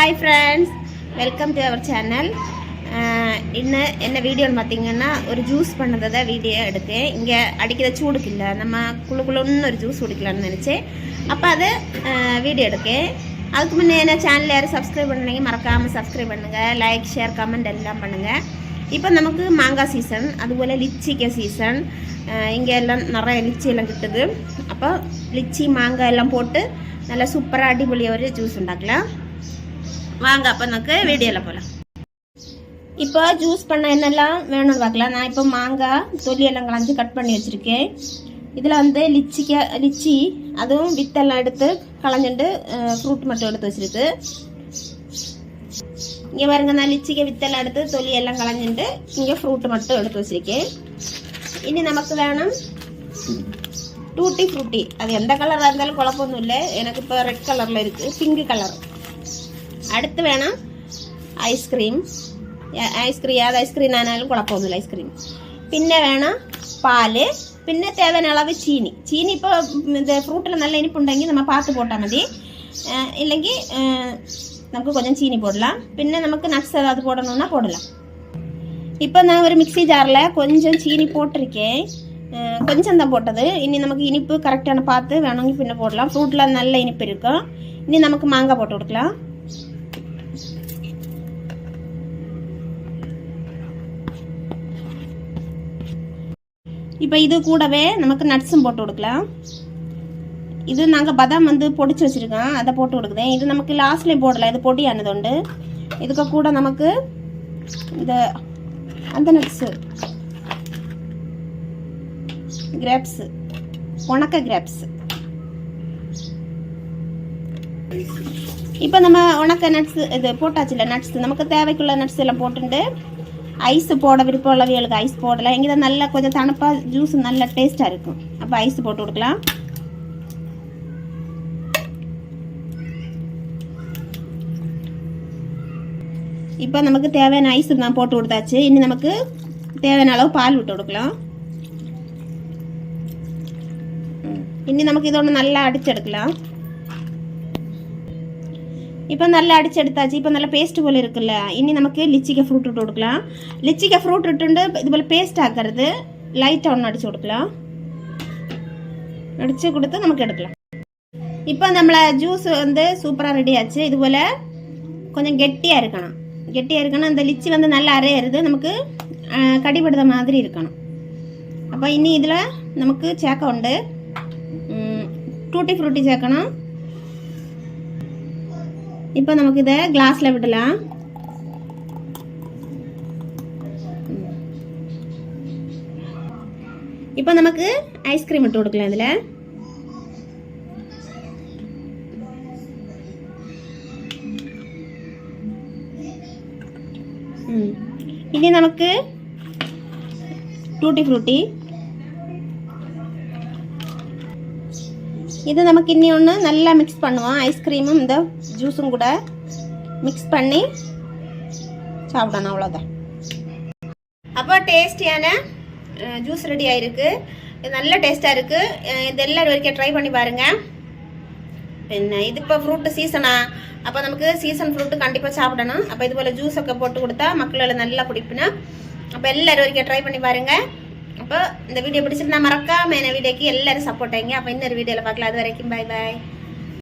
Hi friends welcome to our channel இன்னும் என்ன வீடியோன்னு பார்த்தீங்கன்னா ஒரு ஜூஸ் பண்ணதை தான் வீடியோ எடுத்தேன். இங்கே அடிக்கிற சூடுக்கு இல்லை. நம்ம குழு குழுன்னு ஒரு ஜூஸ் குடிக்கலாம்னு நினச்சேன். அப்போ அதை வீடியோ எடுக்கேன் அதுக்கு முன்னே என்ன சேனல் யாரும் சப்ஸ்கிரைப் பண்ணுறீங்க மறக்காமல் சப்ஸ்கிரைப் பண்ணுங்கள் லைக் ஷேர் கமெண்ட் எல்லாம் பண்ணுங்கள் இப்போ நமக்கு மாங்காய் சீசன் அதுபோல் லிச்சிக்க சீசன் இங்கே எல்லாம் நிறைய லிச்சி எல்லாம் கிட்டுது. அப்போ லிச்சி மாங்காய் எல்லாம் போட்டு நல்லா சூப்பராக அடிப்பொலியாக ஒரு ஜூஸ் உண்டாக்கலாம். வாங்க அப்போ நமக்கு வீடியோவில் போகலாம் இப்போ ஜூஸ் பண்ண என்னெல்லாம் வேணும்னு பார்க்கலாம். நான் இப்போ மாங்காய் தொல்லி எல்லாம் கலந்து கட் பண்ணி வச்சுருக்கேன். இதில் வந்து லிச்சிக்க லிச்சி அதுவும் வித்தெல்லாம் எடுத்து களைஞ்சிட்டு ஃப்ரூட் மட்டும் எடுத்து வச்சிருக்கு. இங்கே பாருங்க நான் லிச்சிக்க வித்தெல்லாம் எடுத்து தொலி எல்லாம் களைஞ்சிட்டு இங்கே ஃப்ரூட் மட்டும் எடுத்து வச்சிருக்கேன். இனி நமக்கு வேணும் டூட்டி ஃப்ரூட்டி அது எந்த கலராக இருந்தாலும் குழப்பமொന്നും இல்லை. எனக்கு இப்போ ரெட் கலரில் இருக்குது பிங்க் கலர் അടുത്ത് വേണം ഐസ്ക്രീം ഐസ്ക്രീം അത് ഐസ്ക്രീം ആയാലും കുഴപ്പമൊന്നുമില്ല ഐസ്ക്രീം പിന്നെ വേണം പാൽ. പിന്നെ തേവനളവ് ചീനി. ചീനി ഇപ്പോൾ ഇത് ഫ്രൂട്ടിൽ നല്ല ഇനിപ്പുണ്ടെങ്കിൽ നമ്മൾ പാത്ത് പോട്ടാൽ മതി. ഇല്ലെങ്കിൽ നമുക്ക് കൊഞ്ചം ചീനി പോടലാം. പിന്നെ നമുക്ക് നട്സ് ഏതാതെ പോടണമെന്നാൽ പോടലാം. ഇപ്പം ഞാൻ ഒരു മിക്സി ജാറിൽ കൊഞ്ചം ചീനി പോട്ടിരിക്കേ. കൊഞ്ചം തന്നെ പോട്ടത്? ഇനി നമുക്ക് ഇനിപ്പ് കറക്റ്റാണ് പാത്ത് വേണമെങ്കിൽ പിന്നെ പോടലാം. ഫ്രൂട്ടിൽ നല്ല ഇനിപ്പ് ഇരിക്കും. ഇനി നമുക്ക് മാങ്ങ പോട്ട് കൊടുക്കലാം. இப்போ இது கூடவே நமக்கு நட்ஸும் போட்டு கொடுக்கலாம். இது நாங்கள் பதாம் வந்து பொடிச்சு வச்சுருக்கோம். அதை போட்டு கொடுக்குதேன் இது நமக்கு லாஸ்ட்லேயும் போடலாம் இது பொடியானது உண்டு. இதுக்கு கூட நமக்கு இந்த அந்த நட்ஸு கிராப்ஸு உணக்க கிராப்ஸு இப்போ நம்ம உணக்க நட்ஸ் இது போட்டாச்சுல நட்ஸ் நமக்கு தேவைக்குள்ள நட்ஸ் எல்லாம் போட்டுட்டு ஐஸ் போட விருப்பம் உள்ளவங்களுக்கு ஐஸ் போடலாம். எங்கே நல்லா கொஞ்சம் தனப்பாக ஜூஸ் நல்லா டேஸ்ட்டாக இருக்கும். அப்போ ஐஸ் போட்டு கொடுக்கலாம். இப்போ நமக்கு தேவையான ஐஸ் தான் போட்டு கொடுத்தாச்சு. இனி நமக்கு தேவையான அளவு பால் விட்டு கொடுக்கலாம். இனி நமக்கு இதோட நல்லா அடிச்செடுக்கலாம் இப்போ நல்லா அடிச்செடுத்தாச்சு. இப்போ நல்லா பேஸ்ட் போல் இருக்குல்ல. இனி நமக்கு லிச்சிக்கை ஃப்ரூட் விட்டு கொடுக்கலாம் லிச்சிக்கை ஃப்ரூட் விட்டுண்டு இது போல் பேஸ்ட் ஆக்கிறது லைட்டாக ஒன்று அடிச்சு கொடுக்கலாம் அடித்து கொடுத்து நமக்கு எடுக்கலாம் இப்போ நம்மளை ஜூஸ் வந்து சூப்பராக ரெடி ஆச்சு இது போல் கொஞ்சம் கெட்டியாக இருக்கணும் கெட்டியாக இருக்கணும் அந்த லிச்சி வந்து நல்லா அரையிறது நமக்கு கடிபடுத மாதிரி இருக்கணும் அப்போ இனி இதில் நமக்கு சேக்கம் உண்டு டூட்டி ஃப்ரூட்டி சேர்க்கணும் இப்போ நமக்கு இதை கிளாஸில் விடலாம் இப்போ நமக்கு ஐஸ்கிரீம் விட்டு கொடுக்கலாம் இதில் ம். இனி நமக்கு டூட்டி இது நமக்கு இன்னி ஒன்று நல்லா மிக்ஸ் பண்ணுவோம். ஐஸ்கிரீமும் இந்த ஜூஸும் கூட மிக்ஸ் பண்ணி சாப்பிடணும் அவ்வளோதான் அப்போ டேஸ்டியான ஜூஸ் ரெடி ஆகிருக்கு இது நல்ல டேஸ்ட்டாக இருக்குது இது எல்லோரும் வரைக்கும் ட்ரை பண்ணி பாருங்கள் பின்ன இது இப்போ ஃப்ரூட்டு சீசனா அப்போ நமக்கு சீசன் ஃப்ரூட்டு கண்டிப்பாக சாப்பிடணும். அப்போ இது போல் ஜூஸை போட்டு கொடுத்தா மக்களால் நல்லா குடிப்பினா. அப்போ எல்லோரும் வரைக்கும் ட்ரை பண்ணி பாருங்கள் அப்போ இந்த வீடியோ பிடிச்சிருந்தா மறக்காம என்ன வீடியோக்கு எல்லாரும் சப்போர்ட் ஆகிங்க அப்போ இன்னொரு வீடியோவில் பார்க்கலாம் அது வரைக்கும் பை பாய்